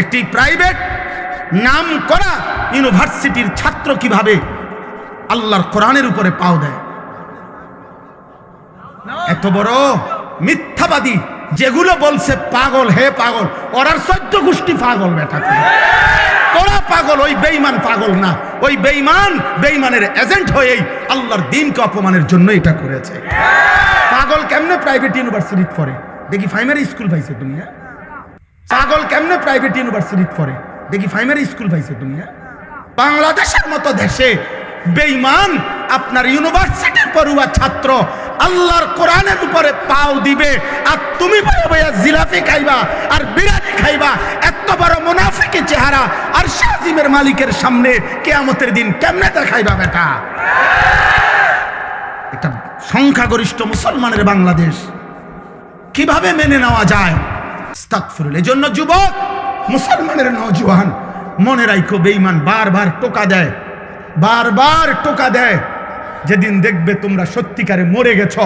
একটি প্রাইভেট নাম করা ইউনিভার্সিটির ছাত্র কীভাবে আল্লাহর কোরআনের উপরে পাও দেয়? এত বড় মিথ্যাবাদী, যেগুলো বলছে পাগল, হে পাগল, ওরার সহ্য গোষ্ঠী পাগল বেটা। ওরা পাগল, ওই বেইমান পাগল না। ওই বেইমান বেইমানের এজেন্ট হয়েই আল্লাহর দিনকে অপমানের জন্য এটা করেছে। পাগল কেমনে প্রাইভেট ইউনিভার্সিটি পড়ে? দেখি প্রাইমারি স্কুল পাইছে তুমি হ্যাঁ? পাগল কেমনে প্রাইভেট ইউনিভার্সিটি পড়ে? দেখি প্রাইমারি স্কুল পাইছে তুমি হ্যাঁ? বাংলাদেশের মতো দেশে বেইমান আপনার ইউনিভার্সিটির পড়ুয়া ছাত্র আল্লাহর কোরআনের উপরে পাও দিবে আর তুমি বয়ে জিলাপি খাইবা আর বিরিয়ানি খাইবা, এত বড় মুনাফিকি চেহারা আর শাহিমের মালিকের সামনে কেয়ামতের দিন কেমনে দেখাইবা বেটা? এটা সংখ্যাগরিষ্ঠ মুসলমানের বাংলাদেশ। কীভাবে মেনে নেওয়া যায়? ইস্তাগফিরুল এজন্য যুবক, মুসলমানের নওজোয়ান, মনে রাখো বেঈমান বারবার টোকা দেয়, বারবার টোকা দেয়, যেদিন দেখবে তোমরা সত্যিকারে মরে গেছ,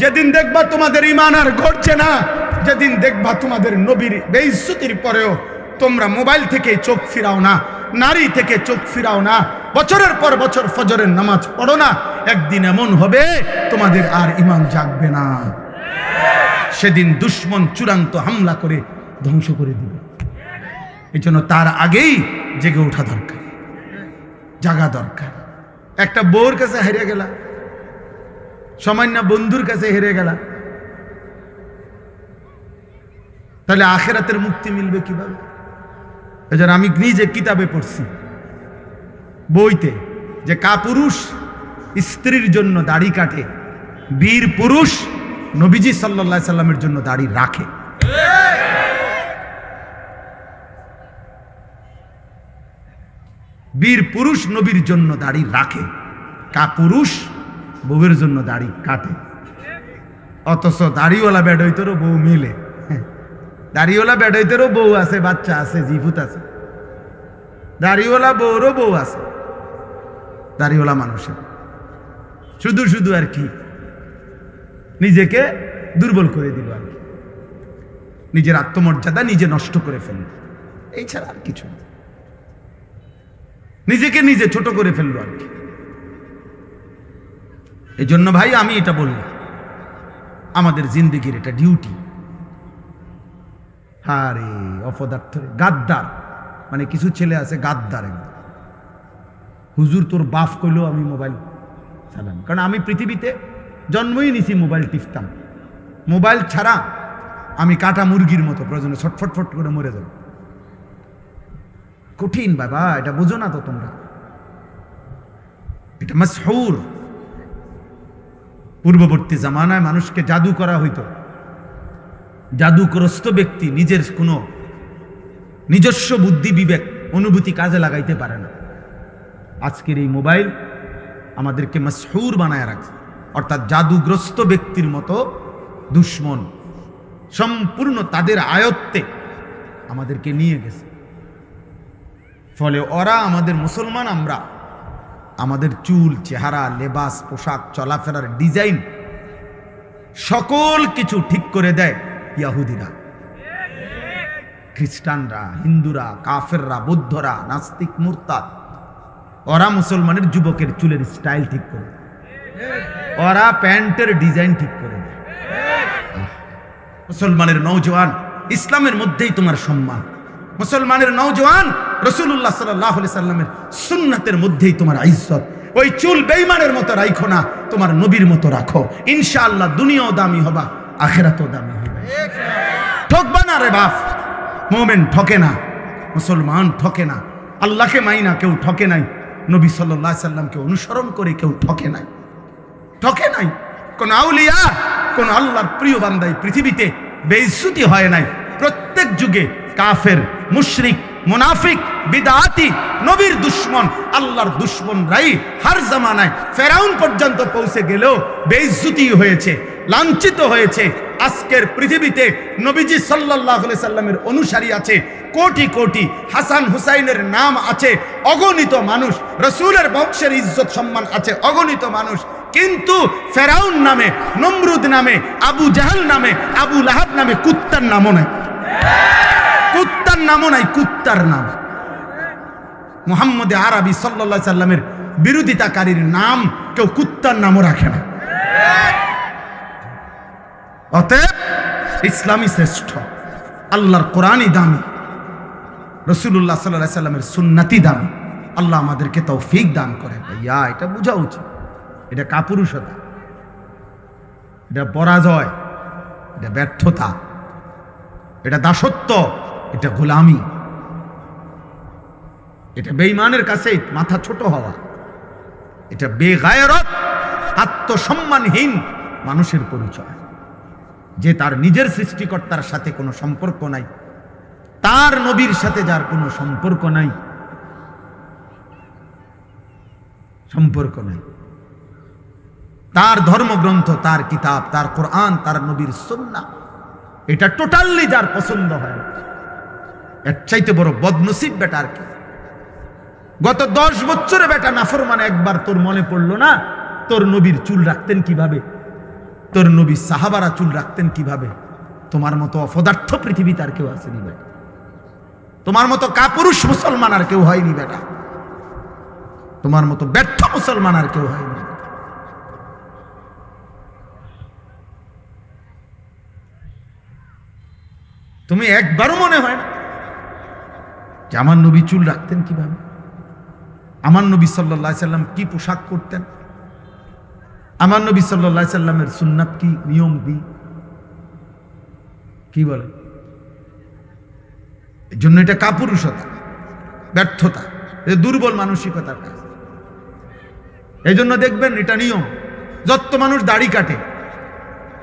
যেদিন দেখবা তোমাদের ইমান আর ঘটছে না, যেদিন দেখবা তোমাদের নবীর বেইজ্জতির পরেও তোমরা মোবাইল থেকে চোখ ফিরাও না, নারী থেকে চোখ ফিরাও না, বছরের পর বছর ফজরের নামাজ পড়ো না, একদিন এমন হবে তোমাদের আর ইমান জাগবে না। সেদিন দুশ্মন চূড়ান্ত হামলা করে ধ্বংস করে দিবে এই জন্য তার আগেই জেগে ওঠা দরকার, জাগা দরকার। একটা বউর কাছে হেরে গেলা, সামান্য বন্ধুর কাছে হেরে গেলা। তাহলে আখেরাতের মুক্তি মিলবে কীভাবে? এই জন্য আমি নিজে কিতাবে পড়ছি, বইতে যে কাপুরুষ স্ত্রীর জন্য দাড়ি কাটে, বীর পুরুষ নবীজি সাল্লা সাল্লামের জন্য দাড়ি রাখে। বীর পুরুষ নবীর জন্য দাড়ি রাখে কাপুরুষ বউয়ের জন্য দাড়ি কাটে। অথচ দাড়িওয়ালা বেডইতেরও বউ মিলে। দাড়িওয়ালা বেডইতেরও বউ আছে, বাচ্চা আছে জিভুত আছে। দাড়িওয়ালা বউরও বউ আছে। দাড়িওয়ালা মানুষের। শুধু শুধু আর কি? নিজেকে দুর্বল করে দিল আর কি। নিজের আত্মমর্যাদা নিজে নষ্ট করে ফেলল। এই ছাড়া আর কিছু নিজেকে নিজে ছোট করে ফেলল আর কি। এই জন্য ভাই আমি এটা বললাম, আমাদের জিন্দিগির এটা ডিউটি হারে অপদার্থ গাদ্দার। মানে কিছু ছেলে আছে গাদ্দার একদম। হুজুর তোর বাফ কইলেও আমি মোবাইল চালাম। কারণ আমি পৃথিবীতে জন্মই নিছি মোবাইল টিপতাম। মোবাইল ছাড়া আমি কাটা মুরগির মতো প্রয়োজনে ছটফট ফট করে মরে যাব। কঠিন বাবা, এটা বুঝো না তো তোমরা। এটা মাসহুর পূর্ববর্তী জামানায় মানুষকে জাদু করা হইতো। জাদুগ্রস্ত ব্যক্তি নিজের কোনো নিজস্ব বুদ্ধি, বিবেক, অনুভূতি কাজে লাগাইতে পারে না। আজকের এই মোবাইল আমাদেরকে মাসহুর বানায় রাখছে। অর্থাৎ জাদুগ্রস্ত ব্যক্তির মতো দুশ্মন সম্পূর্ণ তাদের আয়ত্তে আমাদেরকে নিয়ে গেছে ফলে ওরা আমাদের মুসলমান, আমরা আমাদের চুল, চেহারা, লেবাস, পোশাক, চলাফেরার ডিজাইন সকল কিছু ঠিক করে দেয় ইয়াহুদিরা খ্রিস্টানরা, হিন্দুরা, কাফেররা, বৌদ্ধরা, নাস্তিক, মুরতাদ, ওরা মুসলমানের যুবকের চুলের স্টাইল ঠিক করে। ওরা প্যান্টের ডিজাইন ঠিক করে মুসলমানের নৌজওয়ান ইসলামের মধ্যেই তোমার সম্মান। মুসলমানের নৌজওয়ান রসুল্লাহ সাল্লাহ সাল্লামের সুন্নাতের মধ্যেই তোমার ইজ্জত। ওই চুল বেইমানের মতো রাখো না, তোমার নবীর মতো রাখো। ইনশাআল্লাহ দুনিয়াও দামি হবা, আখেরাতও দামি হবে ঠকবা না রে বাপ, মোমেন ঠকে না, মুসলমান ঠকে না। আল্লাহকে মাই না কেউ ঠকে নাই, নবী সাল্লাহ সাল্লামকে অনুসরণ করে কেউ ঠকে নাই। ঠকে নাই। কোন আউলিয়া, কোন আল্লাহর প্রিয় বান্দাই পৃথিবীতে বেইজ্জতি হয় নাই। প্রত্যেক যুগে কাফের, মুশরিক, মুনাফিক, বিদাতি, নবীর দুশ্মন, আল্লাহর দুশ্মনরাই হার জামানায় ফেরাউন পর্যন্ত পৌঁছে গেলেও বেইজ্জতি হয়েছে, লাঞ্ছিত হয়েছে। আজকের পৃথিবীতে নবীজি সাল্লাহ সাল্লামের অনুসারী আছে, কোটি কোটি হাসান হুসাইনের নাম আছে, অগণিত মানুষ, রসুলের বংশের ইজ্জত সম্মান আছে, অগণিত মানুষ কিন্তু ফেরাউন নামে, নমরুদ নামে, আবু জাহাল নামে, আবু লাহাব নামে কুত্তার নামও নাই। কুত্তার নামও নাই, কুত্তার নাম। মুহাম্মদে আরবি সাল্লা সাল্লামের বিরোধিতাকারীর নাম কেউ কুত্তার নামও রাখে না। অতএব ইসলামই শ্রেষ্ঠ, আল্লাহর কোরআনই দামি রসুল্লাহ সাল্লাহ সাল্লামের সুন্নাতি দামি। আল্লাহ আমাদেরকে তৌফিক দান করে ভাইয়া, এটা বোঝা উচিত। এটা কাপুরুষতা, এটা পরাজয়, এটা ব্যর্থতা, এটা দাসত্ব, এটা গোলামি, এটা বেঈমানের কাছে মাথা ছোট হওয়া, এটা বেগায়রত, আত্মসম্মানহীন মানুষের পরিচয়, যে তার নিজের সৃষ্টিকর্তার সাথে কোনো সম্পর্ক নাই, তার নবীর সাথে যার কোনো সম্পর্ক নাই সম্পর্ক নাই। তার ধর্মগ্রন্থ, তার কিতাব, তার কোরআন, তার নবীর সন্না এটা টোটালি যার পছন্দ হয়। এর চাইতে বড় বদনসিব বেটা আর কি। গত দশ বছরে বেটা নাফর মানে একবার তোর মনে পড়ল না? তোর নবীর চুল রাখতেন কীভাবে? তোর নবী সাহাবারা চুল রাখতেন কীভাবে? তোমার মতো অপদার্থ পৃথিবীতে আর কেউ আসেনি বেটা। তোমার মতো কাপুরুষ মুসলমান আর কেউ হয়নি বেটা। তোমার মতো ব্যর্থ মুসলমান আর কেউ হয়নি। তুমি একবারও মনে হয় না যে আমার নবী চুল রাখতেন কীভাবে? আমার নবী সাল্লা সাল্লাম কি পোশাক করতেন? আমার নবী সাল্লা সাল্লামের সুন্নাত কি? নিয়ম কি? কি বলে? এর জন্য এটা কাপুরুষতা, ব্যর্থতা এটা দুর্বল মানসিকতার কাজ। এই জন্য দেখবেন এটা নিয়ম, যত মানুষ দাড়ি কাটে,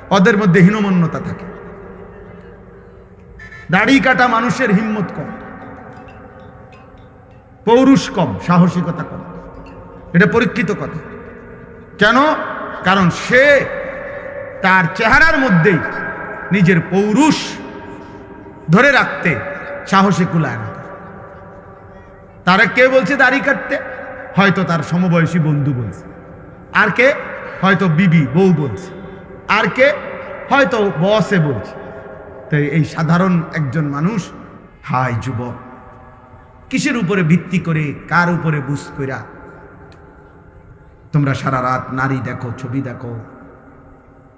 ওদের মধ্যে হীনমন্যতা থাকে। দাড়ি কাটা মানুষের হিম্মত কম। পৌরুষ কম, সাহসিকতা কম। এটা পরীক্ষিত কথা। কেন? কারণ সে তার চেহারার মধ্যেই নিজের পৌরুষ ধরে রাখতে সাহসে কুলায় না। তারা কে বলছে দাড়ি কাটতে? হয়তো তার সমবয়সী বন্ধু বলছে। আর কে? হয়তো বিবি, বউ বলছে। আর কে? হয়তো বসে বলছে। তো এই সাধারণ একজন মানুষ হাই যুবক, কিসের উপরে ভিত্তি করে, কার উপরে বুঝ কইরা? তোমরা সারা রাত নারী দেখো, ছবি দেখো।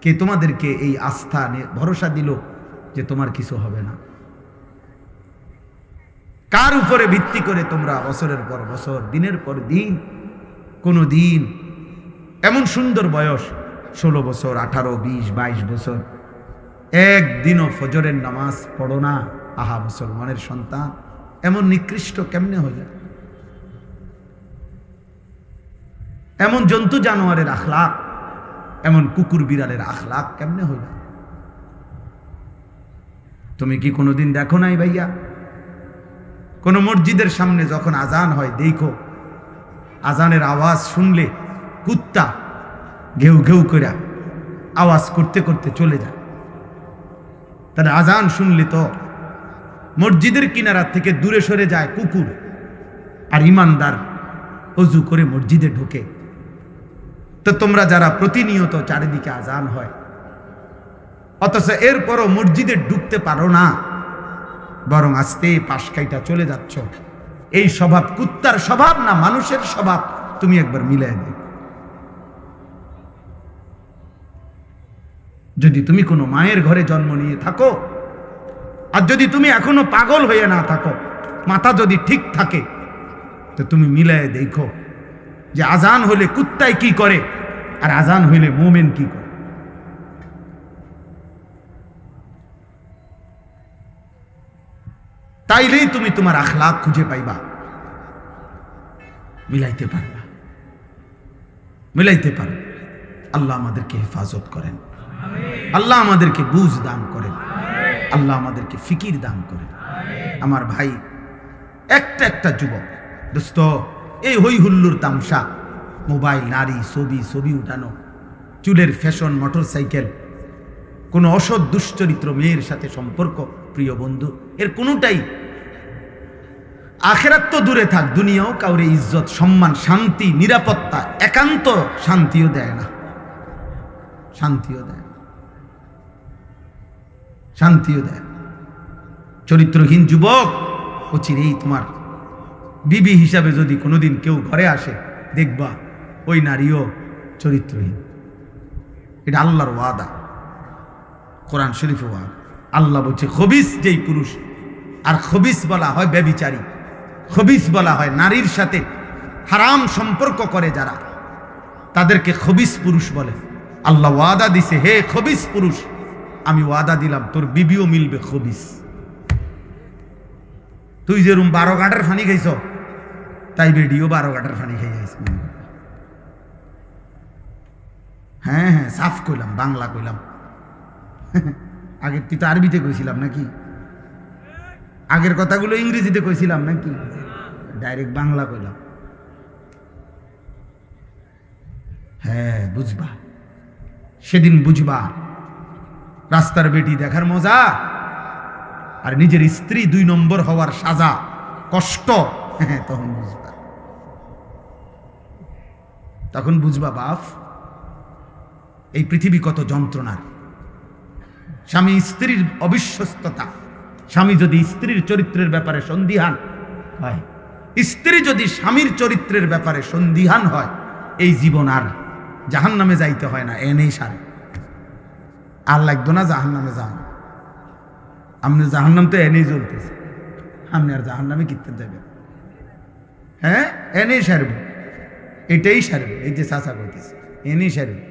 কে তোমাদেরকে এই আস্থা ভরসা দিল যে তোমার কিছু হবে না? কার উপরে ভিত্তি করে তোমরা বছরের পর বছর, দিনের পর দিন, কোনো দিন, এমন সুন্দর বয়স, ষোলো বছর, আঠারো, বিশ, বাইশ বছর একদিনও ফজরের নামাজ পড়ো না। আহা, মুসলমানের সন্তান, এমন নিকৃষ্ট কেমনে হইল এমন জন্তু জানোয়ারের আখলাক, এমন কুকুর বিড়ালের আখলাক কেমনে হইল তুমি কি কোনোদিন দেখো নাই ভাইয়া? কোন মসজিদের সামনে যখন আজান হয়, দেখো, আজানের আওয়াজ শুনলে কুত্তা ঘেউ ঘেউ করে আওয়াজ করতে করতে চলে যায়। তাহলে আজান শুনলে তো মসজিদের কিনারা থেকে দূরে সরে যায় কুকুর আর ইমানদার অজু করে মসজিদে ঢোকে। তো তোমরা যারা প্রতিনিয়ত চারিদিকে আজান হয়, অথচ এরপরও মসজিদে ঢুকতে পারো না, বরং আস্তে পাশ কাইটা চলে যাচ্ছ। এই স্বভাব কুত্তার স্বভাব না মানুষের স্বভাব? তুমি একবার মিলাই দে যদি তুমি কোনো মায়ের ঘরে জন্ম নিয়ে থাকো, আর যদি তুমি এখনও পাগল হয়ে না থাকো, মাথা যদি ঠিক থাকে, তো তুমি মিলায় দেখো যে আজান হলে কুত্তায় কি করে, আর আজান হইলে মোমেন কি করে। তাইলেই তুমি তোমার আখলাক খুঁজে পাইবা। মিলাইতে পারবা। মিলাইতে পারো আল্লাহ আমাদেরকে হেফাজত করেন। আল্লাহ আমাদেরকে বুঝ দান করেন। আল্লাহ আমাদেরকে ফিকির দান করেন। আমার ভাই, একটা একটা যুবক, দোস্ত, এই হই হুল্লুর তামসা, মোবাইল, নারী, ছবি ছবি উঠানো, চুলের ফ্যাশন মোটর সাইকেল কোনো অসৎ দুশ্চরিত্র মেয়ের সাথে সম্পর্ক, প্রিয় বন্ধু, এর কোনোটাই আখেরাত তো দূরে থাক, দুনিয়াও কাউরে ইজ্জত, সম্মান, শান্তি, নিরাপত্তা, একান্ত শান্তিও দেয় না। শান্তিও দেয় শান্তিও দেয় চরিত্রহীন যুবক অচিরেই তোমার বিবি হিসাবে যদি কোনোদিন কেউ ঘরে আসে, দেখবা ওই নারীও চরিত্রহীন। এটা আল্লাহর ওয়াদা। কোরআন শরীফ ওয়াদা। আল্লাহ বলছে, খবিস যেই পুরুষ, আর খবিস বলা হয় ব্যবিচারী খবিস বলা হয় নারীর সাথে হারাম সম্পর্ক করে যারা। তাদেরকে খবিস পুরুষ বলে। আল্লাহ ওয়াদা দিছে, হে খবিস পুরুষ, আমি ওয়াদা দিলাম, তোর বিবিও মিলবে খবিস। তুই যে রুম বারো ঘাটার ফানি খাইছ, তাই বেডিও বারো ঘাটার ফানি খাই যাইছ হ্যাঁ হ্যাঁ সাফ কইলাম, বাংলা কইলাম। আগের তুই তো আরবিতে কইছিলাম নাকি? আগের কথাগুলো ইংরেজিতে কইছিলাম নাকি? ডাইরেক্ট বাংলা কইলাম। হ্যাঁ বুঝবা। সেদিন বুঝবা, রাস্তার বেটি দেখার মজা আর নিজের স্ত্রী দুই নম্বর হওয়ার সাজা কষ্ট। তখন বুঝবা। তখন বুঝবা, বাপ, এই পৃথিবী কত যন্ত্রণার স্বামী স্ত্রীর অবিশ্বস্ততা। স্বামী যদি স্ত্রীর চরিত্রের ব্যাপারে সন্দিহান হয়, স্ত্রী যদি স্বামীর চরিত্রের ব্যাপারে সন্দিহান হয়, এই জীবন আর জাহান নামে যাইতে হয় না এনেই সারে। আর লাগতো না জাহান নামে যান আপনি জাহান নাম তো এনেই চলতেছে আপনি আর জাহান নামে কিনতে দেবেন হ্যাঁ? এনেই সারবে এটাই সারবে এই যে চাচা করতেছে এনেই সারবে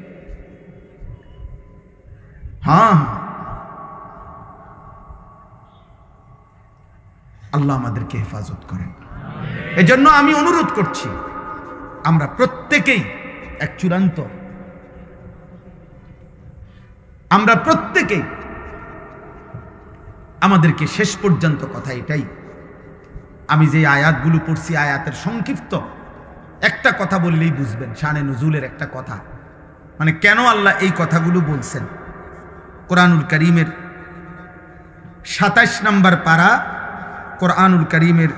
হ্যাঁ হ্যাঁ। আল্লাহ আমাদেরকে হেফাজত করেন। এজন্য আমি অনুরোধ করছি, আমরা প্রত্যেকেই এক চূড়ান্ত। আমরা প্রত্যেকেই আমাদেরকে শেষ পর্যন্ত কথা এটাই। আমি যে আয়াতগুলো পড়ছি, আয়াতের সংক্ষিপ্ত একটা কথা বললেই বুঝবেন, শানে নজুলের একটা কথা। মানে কেন আল্লাহ এই কথাগুলো বলছেন? কোরআনুল করিমের সাতাশ নম্বর পারা, কোরআনুল করিমের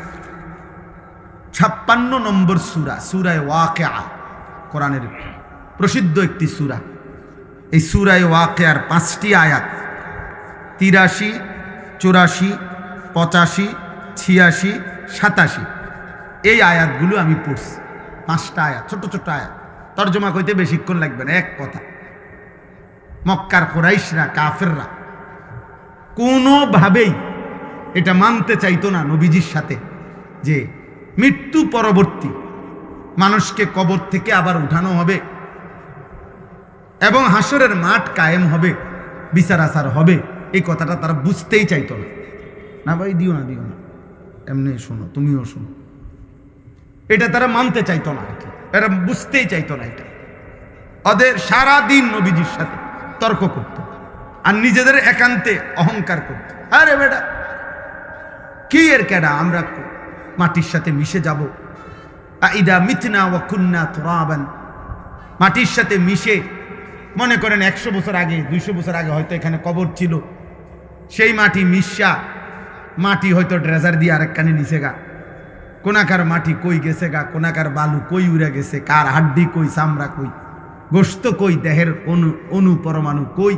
ছাপ্পান্ন নম্বর সুরা, সুরায় ওয়াকে কোরআনের প্রসিদ্ধ একটি সুরা। এই সুরায় ওয়াকেয়ার পাঁচটি আয়াত। তিরাশি, চুরাশি, পঁচাশি, ছিয়াশি, সাতাশি। এই আয়াতগুলো আমি পড়ছি। পাঁচটা আয়াত, ছোট ছোট আয়াত। তর্জমা কইতে বেশিক্ষণ লাগবে না, এক কথা। মক্কার কোরাইশরা, কাফেররা কোনোভাবেই এটা মানতে চাইতো না নবীজির সাথে যে মৃত্যু পরবর্তী মানুষকে কবর থেকে আবার উঠানো হবে এবং হাসরের মাঠ কায়েম হবে, বিচার আচার হবে। এই কথাটা তারা বুঝতেই চাইতো না। না ভাই, দিও না দিও না। এমনি শোনো, তুমিও শোনো। এটা তারা মানতে চাইতো না এটা এরা বুঝতেই চাইতো না এটা। ওদের সারা দিন নবীজির সাথে তর্ক করত আর নিজেদের একান্তে অহংকার করত। আরে বেটা, কি এর কেডা? আমরা মাটির সাথে মিশে যাব। ইদা মিথনা ও তোরাবান। মাটির সাথে মিশে, মনে করেন একশো বছর আগে, দুইশো বছর আগে হয়তো এখানে কবর ছিল। সেই মাটি মিশা, মাটি হয়তো ড্রেজার দিয়ে আরেক কানে নিচে গা। কোনাকার মাটি কই গেছে গা, কোনাকার বালু কই উড়ে গেছে, কার হাড্ডি কই, চামড়া কই, গোস্ত কই, দেহের অনু অনু পরমাণু কই,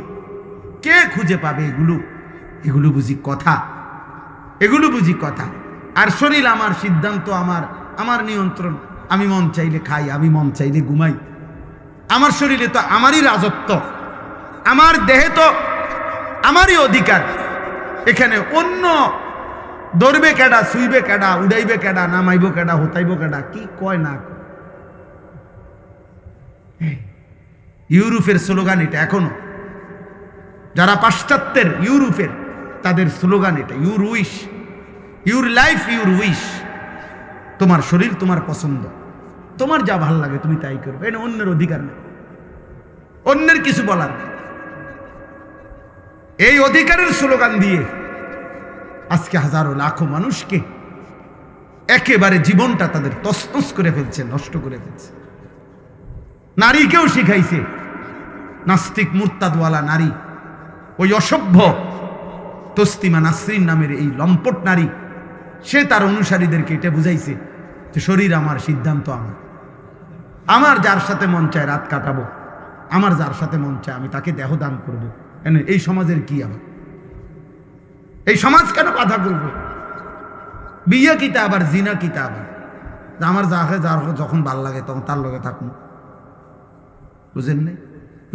কে খুঁজে পাবে এগুলো? এগুলো বুঝি কথা। এগুলো বুঝি কথা। আর শরীর আমার, সিদ্ধান্ত আমার আমার নিয়ন্ত্রণ, আমি মন চাইলে খাই, আমি মন চাইলে ঘুমাই। আমার শরীরে তো আমারই রাজত্ব, আমার দেহে তো আমারই অধিকার। এখানে অন্য দৌড়বে কেডা, শুইবে কেডা, উড়াইবে কেডা, নামাইব কেডা, হতাইব কেডা, কি কয় না। ইউরোপের স্লোগান এটা এখনও। যারা পাশ্চাত্যের ইউরোপের, তাদের স্লোগান এটা, your wish, your life, your wish. তোমার শরীর তোমার পছন্দ। তোমার যা ভালো লাগে তুমি তাই করবে, এটা অন্যের অধিকার নেই অন্যের কিছু বলার এই অধিকারের স্লোগান দিয়ে আজকে হাজারো লাখো মানুষকে একেবারে জীবনটা তাদের তসতস করে ফেলছে, নষ্ট করে ফেলছে। নারীকেও শিখাইছে, নাস্তিক মুরতাদওয়ালা নারী, ওই অসভ্য তস্তিমা নাসরিন নামের এই লম্পট নারী সে তার অনুসারীদেরকে এটা বুঝাইছে যে শরীর আমার সিদ্ধান্ত আমার। আমার যার সাথে মন চায় রাত কাটাবো, আমার যার সাথে মন চায় আমি তাকে দেহ দান করব। এই সমাজের কি আমার এই সমাজ কেন বাধা করবে? বিয়ে কিতা আবার, জিনা কিতা আবার? যে আমার যাকে যার যখন ভালো লাগে তখন তার লগে থাকুন। বুঝেন নাই?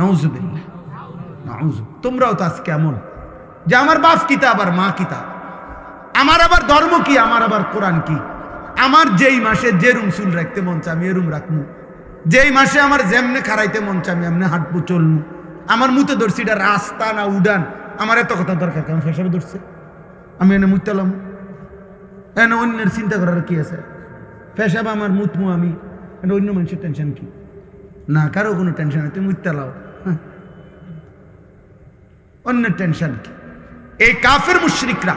নজুবিল্লা নাউজু তোমরাও তো আজ কেমন যে আমার বাপ কিতা আবার, মা কিতা আমার আবার ধর্ম কি? আমার আবার কোরআন কি? আমার যেই মাসে যে রুম চুল রাখতে মন চায়, আমি এরুম রাখব যেই মাসে আমার যেমনে খারাইতে মন চাই আমি এমনি হাঁটবো চলবো আমার মুতে ধরছি, এটা রাস্তা না উডান। আমার এত কথা দরকার কেমন ফেসাবে ধরছে। আমি এনে মুতালাম এনে অন্যের চিন্তা করার কি আছে? ফেসাব আমার মুতমু আমি। এটা অন্য মানুষের টেনশন কি? না, কারও কোনো টেনশন নেই, তুমি মুতালাও হ্যাঁ। অন্যের টেনশন কি? এই কাফের মুশরিকরা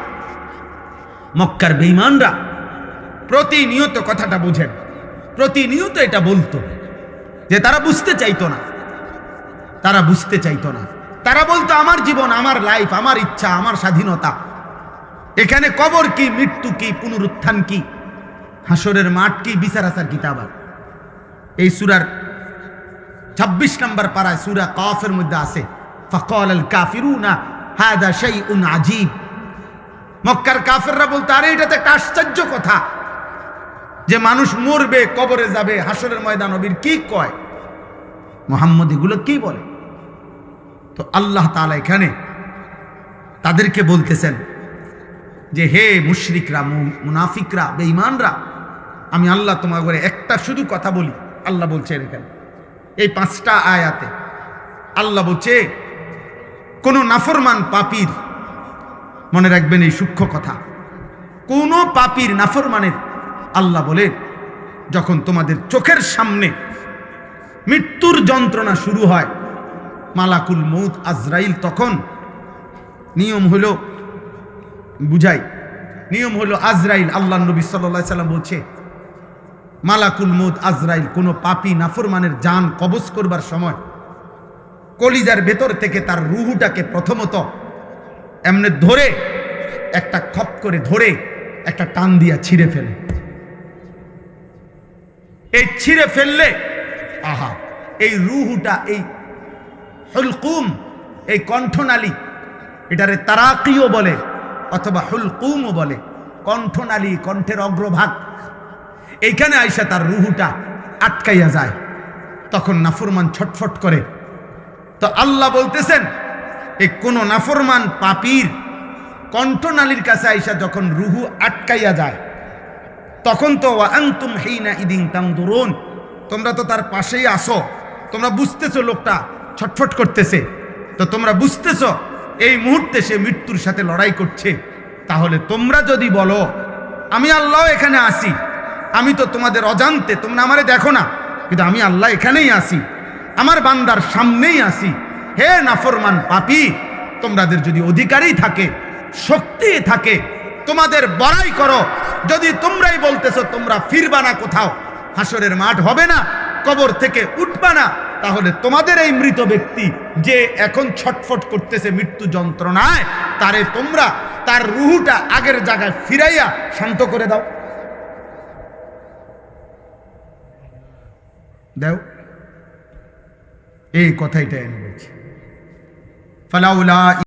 মক্কার বেঈমানরা প্রতিনিয়ত কথাটা বুঝেন। প্রতিনিয়ত এটা বলতো। যে তারা বুঝতে চাইতো না। তারা বুঝতে চাইতো না। তারা বলতো, আমার জীবন, আমার লাইফ আমার ইচ্ছা, আমার স্বাধীনতা। এখানে কবর কি, মৃত্যু কি, পুনরুত্থান কি? হাসরের মাঠ কি, বিচার আচার কিতাবার এই সুরার ছাব্বিশ নম্বর পাড়ায় সুরা কফের মধ্যে আছে ফকল আল কাফিরুনা, হাদা শাইউন আজীব মক্কার কাফেররা বলতো, আরে এটা তো একটা আশ্চর্য কথা। যে মানুষ মরবে, কবরে যাবে, হাসরের ময়দান, নবীর কি কয়? মোহাম্মদ এগুলো কি বলে? তো আল্লাহ তাআলা এখানে তাদেরকে বলতেছেন যে, হে মুশরিকরা মুনাফিকরা, বেঈমানরা, আমি আল্লাহ তোমার করে একটা শুধু কথা বলি। আল্লাহ বলছেন এখানে, এই পাঁচটা আয়াতে। আল্লাহ বলছে, কোন নাফরমান পাপির মনে রাখবেন এই সূক্ষ্ম কথা। কোন পাপির নাফরমানের আল্লাহ বলে যখন তোমাদের চোখের সামনে মৃত্যুর যন্ত্রণা শুরু হয়, মালাকুল মৌত আজরাইল তখন নিয়ম হলো, বুঝাই, নিয়ম হলো আজরাইল, আল্লাহ নবী সাল্লাহ সাল্লাম বলছে, মালাকুল মৌত আজরাইল, কোনো পাপি নাফরমানের জান কবজ করবার সময় কলিজার ভেতর থেকে তার রুহুটাকে প্রথমত এমনি ধরে, একটা খপ করে ধরে, একটা টান দিয়া ছিঁড়ে ফেলে। এই ছিঁড়ে ফেললে, আহা, এই রুহুটা, এই হুলকুম, এই কণ্ঠনালী, এটারে তারাকিও বলে, অথবা হুলকুমও বলে, কণ্ঠনালী, কণ্ঠের অগ্রভাগ। এইখানে আইসা তার রুহুটা আটকাইয়া যায়। তখন নাফুরমান ছটফট করে। তো আল্লাহ বলতেছেন এই কোন নাফরমান পাপির কণ্ঠনালীর কাছে আইসা যখন রুহু আটকাইয়া যায়, তখন তো আংতুম হেইনা ইদিং তাং তাংদুরুন তোমরা তো তার পাশেই আসো, তোমরা বুঝতেছো লোকটা ছটফট করতেছে, তো তোমরা বুঝতেছো এই মুহূর্তে সে মৃত্যুর সাথে লড়াই করছে, তাহলে তোমরা যদি বলো, আমি আল্লাহ এখানে আসি, আমি তো তোমাদের অজান্তে, তোমরা আমারে দেখো না, কিন্তু আমি আল্লাহ এখানেই আসি, আমার বান্দার সামনেই আসি হে নাফরমান পাপি তোমাদের যদি অধিকারই থাকে, শক্তি থাকে, তোমাদের বড়াই করো। যদি তোমরাই বলতেছো তোমরা ফিরবা না কোথাও, হাসরের মাঠ হবে না, কবর থেকে উঠবা না, তাহলে তোমাদের এই মৃত ব্যক্তি যে এখন ছটফট করতেছে মৃত্যু যন্ত্রণায়, তারে তোমরা তার রুহুটা আগের জায়গায় ফিরাইয়া শান্ত করে দাও। দাও। এই কথাইটা এনে বলছি ফালাউলা